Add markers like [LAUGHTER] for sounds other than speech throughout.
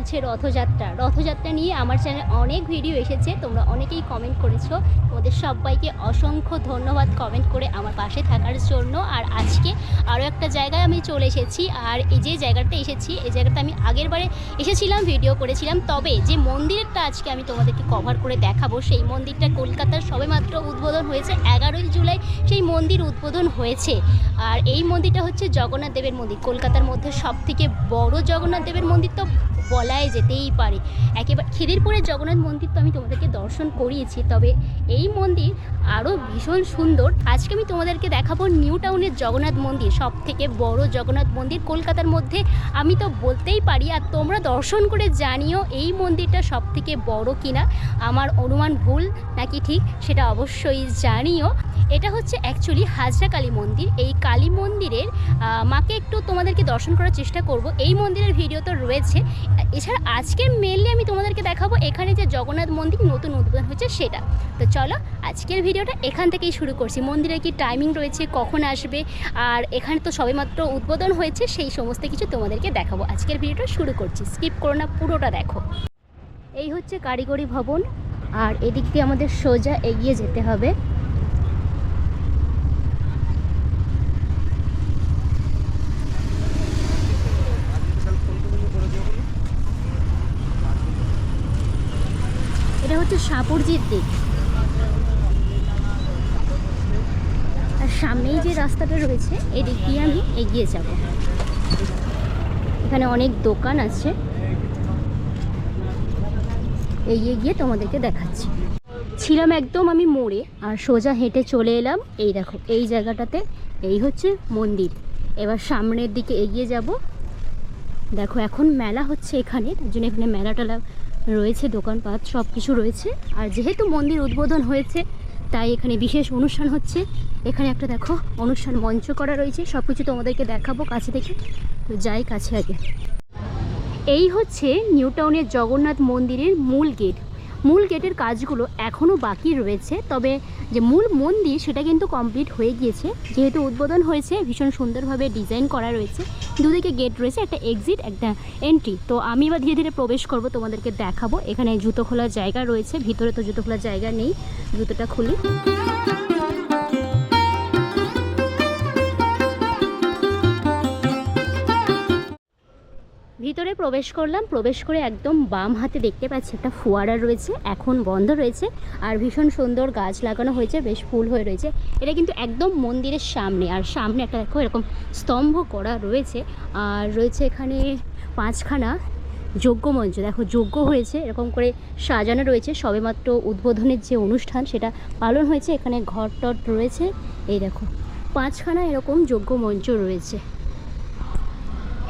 চলছে রথযাত্রা। রথযাত্রা নিয়ে আমার চ্যানেলে অনেক ভিডিও এসেছে, তোমরা অনেকেই কমেন্ট করেছ। তোমাদের সবাইকে অসংখ্য ধন্যবাদ কমেন্ট করে আমার পাশে থাকার জন্য। আর আজকে আরও একটা জায়গায় আমি চলে এসেছি, আর এই যে জায়গাটা এসেছি, এই জায়গাটা আমি আগের বারে এসেছিলাম ভিডিও করেছিলাম। তবে যে মন্দিরটা আজকে আমি তোমাদেরকে কভার করে দেখাবো, সেই মন্দিরটা কলকাতার সবেমাত্র উদ্বোধন হয়েছে। এগারোই জুলাই সেই মন্দির উদ্বোধন হয়েছে। আর এই মন্দিরটা হচ্ছে জগন্নাথ দেবের মন্দির। কলকাতার মধ্যে সব থেকে বড় জগন্নাথ দেবের মন্দির তো বলাই যেতেই পারে। একেবারে খিদিরপুরের জগন্নাথ মন্দির তো আমি তোমাদেরকে দর্শন করিয়েছি, তবে এই মন্দির আরও ভীষণ সুন্দর। আজকে আমি তোমাদেরকে দেখাবো নিউ টাউনের জগন্নাথ মন্দির সব থেকে বড় জগন্নাথ মন্দির কলকাতার মধ্যে। আমি তো বলতেই পারি, আর তোমরা দর্শন করে জানিও এই মন্দিরটা সব থেকে বড় কিনা। আমার অনুমান ভুল নাকি ঠিক, সেটা অবশ্যই জানিও। এটা হচ্ছে অ্যাকচুয়ালি হাজরা কালী মন্দির। এই কালী মন্দিরের মাকে একটু তোমাদেরকে দর্শন করার চেষ্টা করব। এই মন্দিরের ভিডিও তো রয়েছে। এছাড়া আজকে মেনলি আমি তোমাদেরকে দেখাবো এখানে যে জগন্নাথ মন্দির নতুন উদ্বোধন হচ্ছে সেটা। তো চলো, আজকের ভিডিওটা এখান থেকেই শুরু করছি। মন্দিরে কি টাইমিং রয়েছে, কখন আসবে, আর এখানে তো সবেমাত্র উদ্বোধন হয়েছে, সেই সমস্ত কিছু তোমাদেরকে দেখাবো। আজকের ভিডিওটা শুরু করছি। স্কিপ করো না, পুরোটা দেখো। এই হচ্ছে কারিগরি ভবন, আর এদিক দিয়ে আমাদের সোজা এগিয়ে যেতে হবে এটা হচ্ছে সাপুরজির দিক। আর সামনেই যে রাস্তাটা রয়েছে, এদিক দিয়ে আমি এগিয়ে যাব। এখানে অনেক দোকান আছে। এগিয়ে গিয়ে তোমাদেরকে দেখাচ্ছি। ছিলাম একদম আমি মোড়ে, আর সোজা হেঁটে চলে এলাম এই দেখো, এই জায়গাটাতে। এই হচ্ছে মন্দির। এবার সামনের দিকে এগিয়ে যাব। দেখো, এখন মেলা হচ্ছে এখানে, তার জন্য এখানে মেলা টেলা রয়েছে, দোকানপাট সব কিছু রয়েছে। আর যেহেতু মন্দির উদ্বোধন হয়েছে, তাই এখানে বিশেষ অনুষ্ঠান হচ্ছে। এখানে একটা দেখো, অনুষ্ঠান মঞ্চ করা রয়েছে। সব কিছু তোমাদেরকে দেখাবো কাছে থেকে। তো যাই কাছে আগে। এই হচ্ছে নিউ টাউনের জগন্নাথ মন্দিরের মূল গেট। মূল গেটের কাজগুলো এখনও বাকি রয়েছে, তবে যে মূল মন্দির সেটা কিন্তু কমপ্লিট হয়ে গিয়েছে। যেহেতু উদ্বোধন হয়েছে, ভীষণ সুন্দরভাবে ডিজাইন করা রয়েছে। দুদিকে গেট রয়েছে, একটা এক্সিট একটা এন্ট্রি তো আমি এবার ধীরে ধীরে প্রবেশ করব, তোমাদেরকে দেখাবো। এখানে জুতো খোলার জায়গা রয়েছে, ভিতরে তো জুতো খোলার জায়গা নেই, জুতোটা খুলি। ভিতরে প্রবেশ করলাম, প্রবেশ করে একদম বাম হাতে দেখতে পাচ্ছি একটা ফোয়ারা রয়েছে, এখন বন্ধ রয়েছে আর ভীষণ সুন্দর গাছ লাগানো হয়েছে, বেশ ফুল হয়ে রয়েছে। এটা কিন্তু একদম মন্দিরের সামনে আর সামনে একটা দেখো এরকম স্তম্ভ করা রয়েছে আর রয়েছে এখানে পাঁচখানা যজ্ঞ মঞ্চ। দেখো যজ্ঞ হয়েছে, এরকম করে সাজানো রয়েছে, সবেমাত্র উদ্বোধনের যে অনুষ্ঠান সেটা পালন হয়েছে, এখানে ঘর টট রয়েছে। এই দেখো, পাঁচখানা এরকম যজ্ঞ মঞ্চ রয়েছে।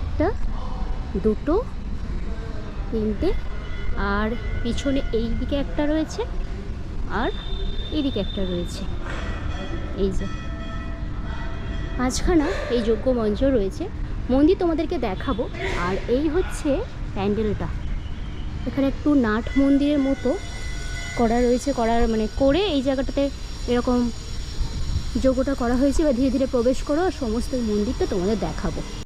একটা দুটো, তিনটে, আর পিছনে এই দিকে একটা রয়েছে, আর এইদিকে একটা রয়েছে। এই যে। মাঝখানা এই যজ্ঞ মঞ্চ রয়েছে। মন্দির তোমাদেরকে দেখাবো। আর এই হচ্ছে প্যান্ডেলটা। এখানে একটু নাট মন্দিরের মতো করা রয়েছে, করার মানে করে এই জায়গাটাতে এরকম যোগ্যটা করা হয়েছে বা ধীরে ধীরে প্রবেশ করো, আর সমস্ত মন্দিরটা তোমাদের দেখাবো।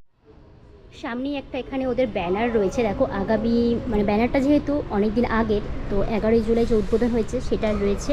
সামনেই একটা এখানে ওদের ব্যানার রয়েছে। দেখো, আগামী মানে ব্যানারটা যেহেতু অনেক দিন আগের, তো এগারোই জুলাই যে উদ্বোধন হয়েছে, সেটা রয়েছে।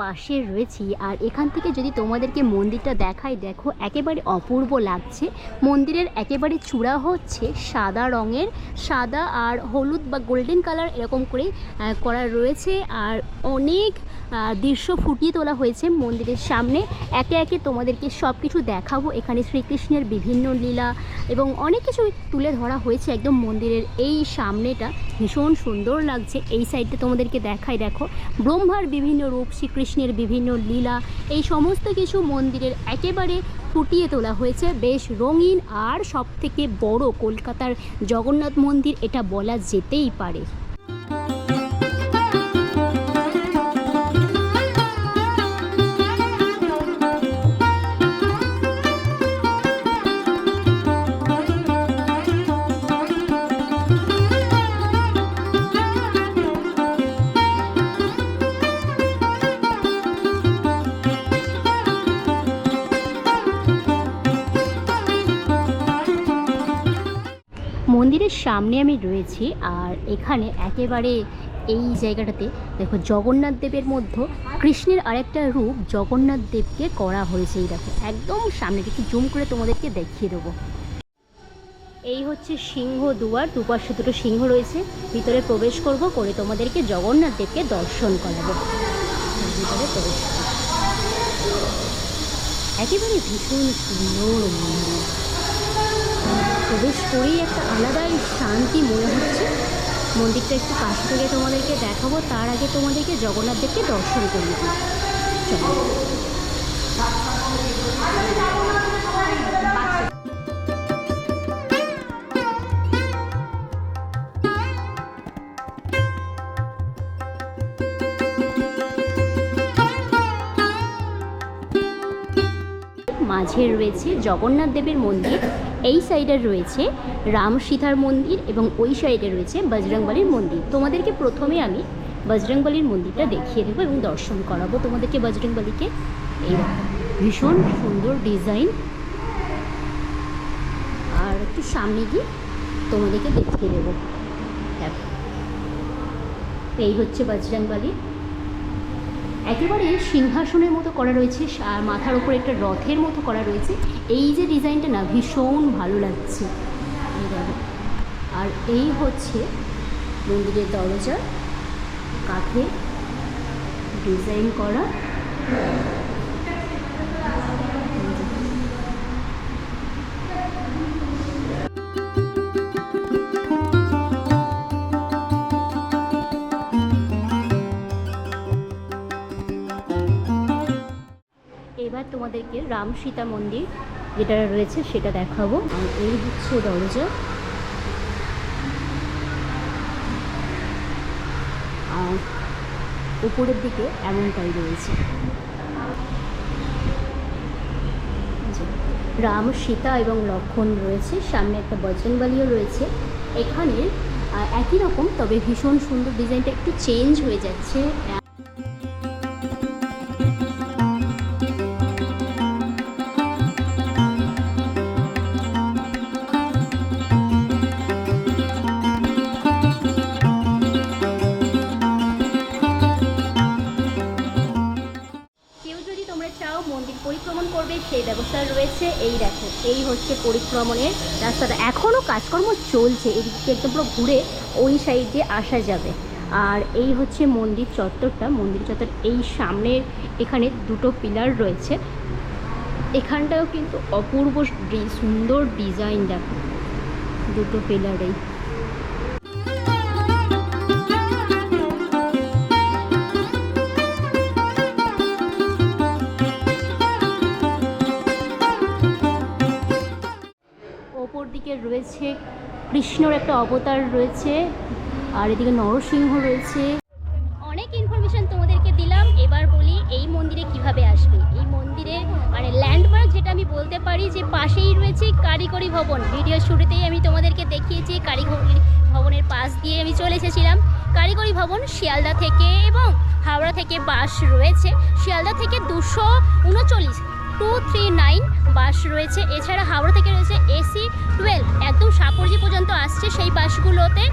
পাশে রয়েছি। আর এখান থেকে যদি তোমাদেরকে মন্দিরটা দেখাই, দেখো একেবারে অপূর্ব লাগছে। মন্দিরের একেবারে চূড়া হচ্ছে সাদা রঙের, সাদা আর হলুদ বা গোল্ডেন কালার এরকম করে করা রয়েছে। আর অনেক দৃশ্য ফুটিয়ে তোলা হয়েছে মন্দিরের সামনে। একে একে তোমাদেরকে সব কিছু দেখাবো। এখানে শ্রীকৃষ্ণের বিভিন্ন লীলা এবং অনেক কিছু তুলে ধরা হয়েছে একদম মন্দিরের এই সামনেটা। ভীষণ সুন্দর লাগছে। এই সাইডটা তোমাদেরকে দেখাই, দেখো। ব্রহ্মার বিভিন্ন রূপ, শ্রীকৃষ্ণের বিভিন্ন লীলা, এই সমস্ত কিছু মন্দিরের একেবারে ফুটিয়ে তোলা হয়েছে। বেশ রঙিন আর সব থেকে বড় কলকাতার জগন্নাথ মন্দির, এটা বলা যেতেই পারে। মন্দিরের সামনে আমি রয়েছি আর এখানে একেবারে এই জায়গাটাতে দেখো জগন্নাথ দেবের মধ্যে কৃষ্ণের আরেকটা রূপ জগন্নাথ দেবকে করা হয়েছে এই দেখো, একদম সামনে একটু জুম করে তোমাদেরকে দেখিয়ে দেবো। এই হচ্ছে সিংহ দুয়ার, দুপাশে দুটো সিংহ রয়েছে, ভিতরে প্রবেশ করব, করে তোমাদেরকে জগন্নাথ দেবকে দর্শন করাবো। ভিতরে প্রবেশ। একেবারে ভীষণ সুন্দর মন্দির। প্রবেশ করেই একটা আলাদাই শান্তি মনে হচ্ছে? মন্দিরটা একটু কাছ থেকে তোমাদেরকে দেখাবো, তার আগে তোমাদেরকে জগন্নাথদেরকে দর্শন করিয়ে দিই। চলো। মাঝে রয়েছে জগন্নাথ দেবের মন্দির। এই সাইডে রয়েছে রাম সীতার মন্দির এবং ওই সাইডে রয়েছে বজরংবলীর মন্দির। তোমাদেরকে প্রথমে আমি বজরংবলীর মন্দিরটা দেখিয়ে দেবো এবং দর্শন করাবো। তোমাদেরকে বজরংবলীকে এই ভীষণ সুন্দর ডিজাইন আর একটু সামনে গিয়ে তোমাদেরকে দেখিয়ে দেবো। এই হচ্ছে বজরংবলী। একেবারে সিংহাসনের মতো করা রয়েছে, আর মাথার উপর একটা রথের মতো করা রয়েছে। এই যে ডিজাইনটা না, ভীষণ ভালো লাগছে। আর এই হচ্ছে মন্দিরের দরজা। কাঠে ডিজাইন করা। এবার তোমাদেরকে রাম সীতা মন্দির যেটা রয়েছে সেটা দেখাবো। আর এই হচ্ছে দরজা। আর উপরের দিকে এমনটাই রয়েছে। রাম, সীতা এবং লক্ষণ রয়েছে, সামনে একটা বজরংবলীও রয়েছে। এখানে একই রকম, তবে ভীষণ সুন্দর ডিজাইনটা একটু চেঞ্জ হয়ে যাচ্ছে এই হচ্ছে পরিক্রমণের রাস্তাটা। এখনও কাজকর্ম চলছে, এদিক থেকে একদম পুরো ঘুরে ওই সাইড আসা যাবে। আর এই হচ্ছে মন্দির চত্বরটা। মন্দির চত্বর এই সামনের এখানে দুটো পিলার রয়েছে। এখানটাও কিন্তু অপূর্ব সুন্দর ডিজাইন দেখো। দুটো পিলারেই রয়েছে, কৃষ্ণর একটা অবতার রয়েছে, আর এদিকে নরসিংহ রয়েছে। অনেক ইনফরমেশন তোমাদেরকে দিলাম। এবার বলি, এই মন্দিরে কীভাবে আসবে? এই মন্দিরে মানে ল্যান্ডমার্ক যেটা আমি বলতে পারি যে পাশেই রয়েছে কারিগরি ভবন। ভিডিও শুরুতেই আমি তোমাদেরকে দেখিয়েছি, কারিগরি ভবনের পাশ দিয়ে আমি চলে এসেছিলাম। কারিগরি ভবন শিয়ালদা থেকে এবং হাওড়া থেকে বাস রয়েছে। শিয়ালদা থেকে দুশো উনচল্লিশ টু থ্রি নাইন বাস রয়েছে। এছাড়া হাওড়া থেকে রয়েছে এসি টুয়েলভ। একদম সাপরজি পর্যন্ত আসছে সেই বাসগুলোতে।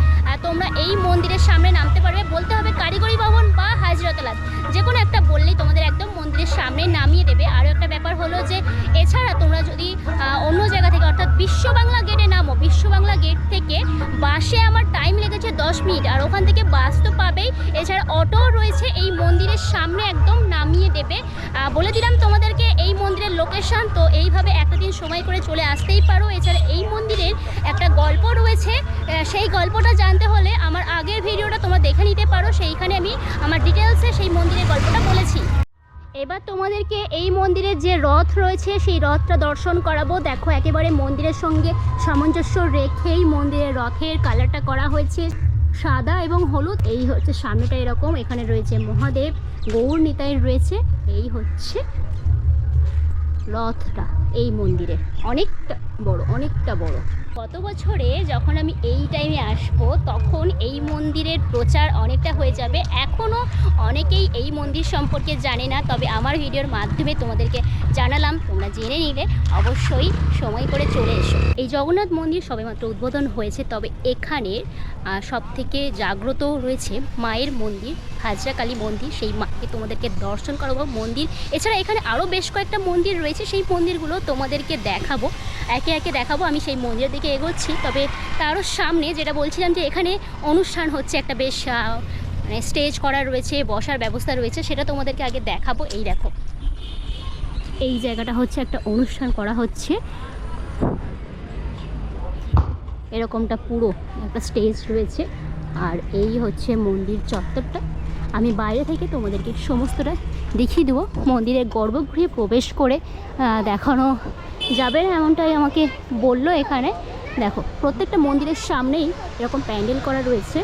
তোমরা এই মন্দিরের সামনে নামতে পারবে। বলতে হবে কারিগরি ভবন বা হাজরতলাত। যে কোনো একটা বললেই তোমাদের একদম মন্দিরের সামনে নামিয়ে দেবে। আরও একটা ব্যাপার হলো যে, এছাড়া তোমরা যদি অন্য জায়গা থেকে, অর্থাৎ বিশ্ব বাংলা গেটে নামো। বিশ্ব বাংলা গেট থেকে বাসে আমার টাইম লেগেছে দশ মিনিট। আর ওখান থেকে বাস তো পাবেই। এছাড়া অটো রয়েছে। এই মন্দিরের সামনে একদম নামিয়ে দেবে। বলে দিলাম তোমাদেরকে এই মন্দিরের লোকেশান তো এইভাবে একটা দিন সময় করে চলে আসতেই পারো। এছাড়া এই মন্দিরের একটা গল্প রয়েছে। সেই গল্পটা জানতে হলে আমার আগের ভিডিওটা তোমরা দেখে নিতে পারো। সেইখানে আমি আমার ডিটেলসে সেই মন্দিরের গল্পটা বলেছি। এবার তোমাদেরকে এই মন্দিরের যে রথ রয়েছে, সেই রথটা দর্শন করাবো। দেখো, একেবারে মন্দিরের সঙ্গে সামঞ্জস্য রেখেই মন্দিরের রথের কালারটা করা হয়েছে। সাদা এবং হলুদ, এই হচ্ছে সামনেটা এরকম। এখানে রয়েছে মহাদেব, গৌর নিতাই রয়েছে। এই হচ্ছে রথটা এই মন্দিরে। অনেকটা বড় অনেকটা বড়। গত বছরে যখন আমি এই টাইমে আসব, তখন এই মন্দিরের প্রচার অনেকটা হয়ে যাবে। এখনও অনেকেই এই মন্দির সম্পর্কে জানে না, তবে আমার ভিডিওর মাধ্যমে তোমাদেরকে জানালাম। তোমরা জেনে নিলে অবশ্যই সময় করে চলে এসো। এই জগন্নাথ মন্দির সবেমাত্র উদ্বোধন হয়েছে, তবে এখানের সব থেকে জাগ্রত রয়েছে মায়ের মন্দির, হাজরা কালী মন্দির। সেই মাকে তোমাদেরকে দর্শন করাবো। মন্দির, এছাড়া এখানে আরও বেশ কয়েকটা মন্দির রয়েছে। সেই মন্দিরগুলো তোমাদেরকে দেখাবো। একে একে দেখাবো, আমি সেই মন্দিরের দিকে এগোচ্ছি। তবে তারও সামনে যেটা বলছিলাম যে এখানে অনুষ্ঠান হচ্ছে একটা বেশ মানে স্টেজ করা রয়েছে, বসার ব্যবস্থা রয়েছে, সেটা তোমাদেরকে আগে দেখাবো। এই দেখো। এই জায়গাটা হচ্ছে একটা অনুষ্ঠান করা হচ্ছে। এরকমটা পুরো একটা স্টেজ রয়েছে। আর এই হচ্ছে মন্দির চত্বরটা। আমি বাইরে থেকে তোমাদেরকে সমস্তটা দেখিয়ে দেবো। মন্দিরের গর্ভগৃহে প্রবেশ করে দেখানো যাবে না এমনটাই আমাকে বলল এখানে। দেখো, প্রত্যেকটা মন্দিরের সামনেই এরকম প্যান্ডেল করা রয়েছে।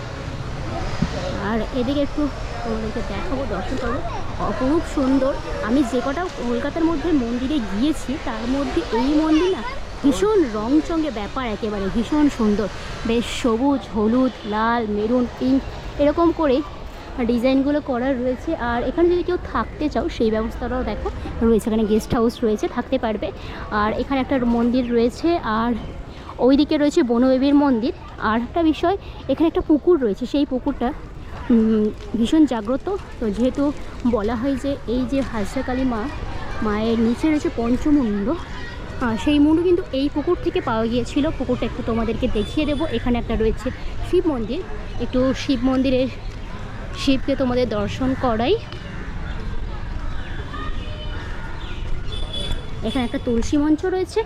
আর এদিকে একটু তোমাদেরকে দেখাবো, দর্শন করব। অপরূপ সুন্দর। আমি যে কটা কলকাতার মধ্যে মন্দিরে গিয়েছি, তার মধ্যে এই মন্দির না ভীষণ রংচঙ্গে ব্যাপার একেবারে, ভীষণ সুন্দর। বেশ সবুজ, হলুদ, লাল, মেরুন, পিঙ্ক, এরকম করে ডিজাইনগুলো করা রয়েছে। আর এখানে যদি কেউ থাকতে চাও, সেই ব্যবস্থাটাও দেখো। রয়েছে এখানে গেস্ট হাউস রয়েছে, থাকতে পারবে। আর এখানে একটা মন্দির রয়েছে, আর ওইদিকে রয়েছে বনদেবীর মন্দির। আর একটা বিষয়, এখানে একটা পুকুর রয়েছে, সেই পুকুরটা ভীষণ জাগ্রত। তো যেহেতু বলা হয় যে এই যে হাজরাকালী মা, মায়ের নিচে রয়েছে পঞ্চমুণ্ড সেই মুন্ডু কিন্তু এই পুকুর থেকে পাওয়া গিয়েছিল। পুকুরটা একটু তোমাদেরকে দেখিয়ে দেবো। এখানে একটা রয়েছে শিব মন্দির। একটু শিব মন্দিরের শিবকে তোমাদের দর্শন করাই। এখানে একটা তুলসী মঞ্চ রয়েছে।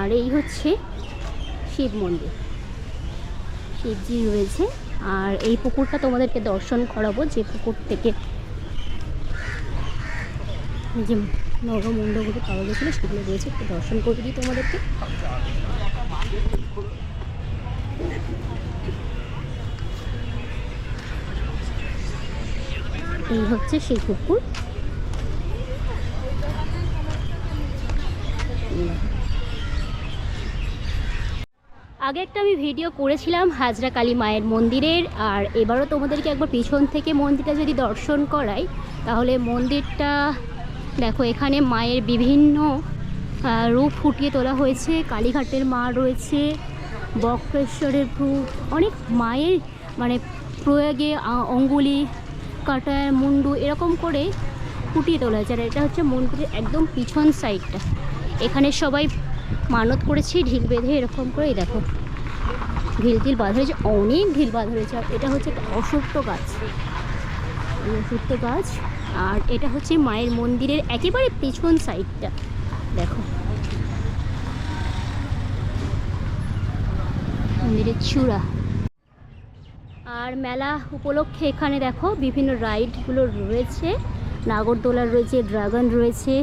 আর এই হচ্ছে শিব মন্দির। শিবজি রয়েছে। আর এই পুকুরটা তোমাদেরকে দর্শন করাবো, যে পুকুর থেকে যে নবমণ্ডগুলো পাওয়া গেছিল, সেগুলো রয়েছে। একটু দর্শন করে দিই তোমাদেরকে। এই হচ্ছে সেই কুকুর। আগে একটা আমি ভিডিও করেছিলাম হাজরা কালী মায়ের মন্দিরের, আর এবারও তোমাদেরকে একবার পিছন থেকে মন্দিরটা যদি দর্শন করাই, তাহলে মন্দিরটা দেখো, এখানে মায়ের বিভিন্ন রূপ ফুটিয়ে তোলা হয়েছে। কালীঘাটের মা রয়েছে, বক্রেশ্বরের রূপ, অনেক মায়ের মানে প্রয়োগে অঙ্গুলি কাটায় মুন্ডু এরকম করে ফুটিয়ে তোলা হয়েছে আর এটা হচ্ছে মন্দিরের একদম পিছন সাইডটা। এখানে সবাই মানত করেছি, ঢিল বেঁধে এরকম করেই দেখো। ঢিল ঢিল বাঁধ হয়েছে, অনেক ঢিল বাঁধ হয়েছে। আর এটা হচ্ছে একটা অসত্য গাছ। অসত্য গাছ। আর এটা হচ্ছে মায়ের মন্দিরের একেবারে পিছন সাইডটা। দেখো। মন্দিরের চূড়া। আর মেলা উপলক্ষে এখানে দেখো বিভিন্ন রাইডগুলো রয়েছে। নাগরদোলার রয়েছে, ড্রাগন রয়েছে।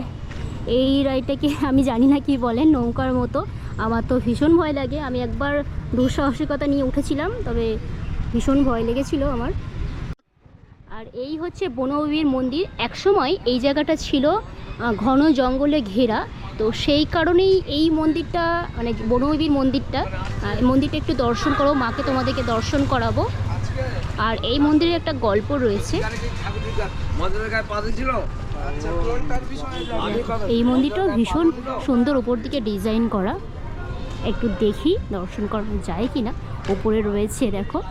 এই রাইডটাকে [LAUGHS] আমি জানি না কি বলেন নৌকার মতো। আমার তো ভীষণ ভয় লাগে। আমি একবার দুঃসাহসিকতা নিয়ে উঠেছিলাম, তবে ভীষণ ভয় লেগেছিল আমার। আর এই হচ্ছে বনবীর মন্দির। একসময় এই জায়গাটা ছিল ঘন জঙ্গলে ঘেরা। তো সেই কারণেই এই মন্দিরটা মানে বনবীর মন্দিরটা মন্দিরটা একটু দর্শন করো, মাকে তোমাদেরকে দর্শন করাবো। আর এই মন্দিরে একটা গল্প রয়েছে। দিয়েছিল? এই মন্দিরটাও ভীষণ সুন্দর উপর দিকে ডিজাইন করা। একটু দেখি দর্শন করা যায় কিনা। ওপরে রয়েছে দেখো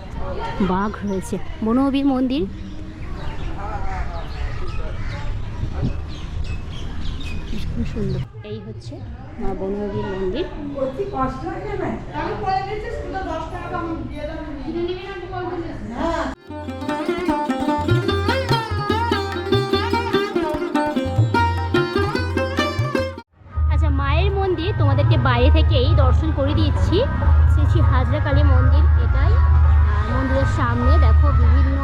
বাঘ রয়েছে। বনবীর মন্দির। ভীষণ সুন্দর। এই হচ্ছে মা বনবীর মন্দির। আচ্ছা মায়ের মন্দির তোমাদেরকে বাইরে থেকেই দর্শন করে দিচ্ছি। শ্রী শ্রী হাজরা কালী মন্দির, এটাই। মন্দিরের সামনে দেখো বিভিন্ন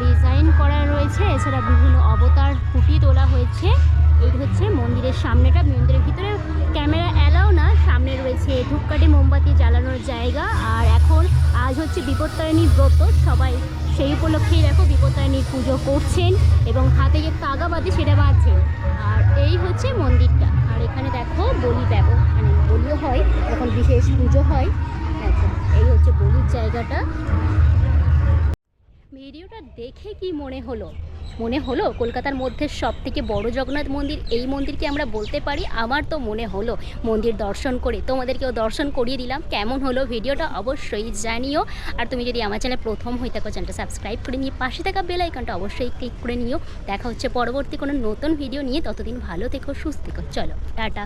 ডিজাইন করা রয়েছে। এছাড়া বিভিন্ন অবতার ফুটিয়ে তোলা হয়েছে। এই হচ্ছে। মন্দিরের সামনেটা, মন্দিরের ভিতরে ক্যামেরা অ্যালাও না, সামনে রয়েছে ধূপকাঠি, মোমবাতি জ্বালানোর জায়গা। আর এখন আজ হচ্ছে বিপত্তারিণীর ব্রত। সবাই সেই উপলক্ষেই দেখো বিপত্তারিণীর পুজো করছেন এবং হাতে যে তাগা বাঁধে সেটা বাজছে আর এই হচ্ছে মন্দিরটা। আর এখানে দেখো বলি দেবো মানে বলিও হয় এখন বিশেষ পুজো হয়। দেখো, এই হচ্ছে বলির জায়গাটা। দেখে কি মনে হলো? মনে হলো কলকাতার মধ্যে সব থেকে বড় জগন্নাথ মন্দির? এই মন্দিরকে আমরা বলতে পারি, আমার তো মনে হলো। মন্দির দর্শন করে, তোমাদেরকেও দর্শন করিয়ে দিলাম। কেমন হলো ভিডিওটা অবশ্যই জানিও। আর তুমি যদি আমার চ্যানেল প্রথম হয়ে থাকো, চ্যানেলটা সাবস্ক্রাইব করে নিয়ে পাশে থাকা বেল আইকনটা অবশ্যই ক্লিক করে নিও। দেখা হচ্ছে পরবর্তী কোনো নতুন ভিডিও নিয়ে। ততদিন ভালো থেকো, সুস্থ থেকো। চলো, টাটা।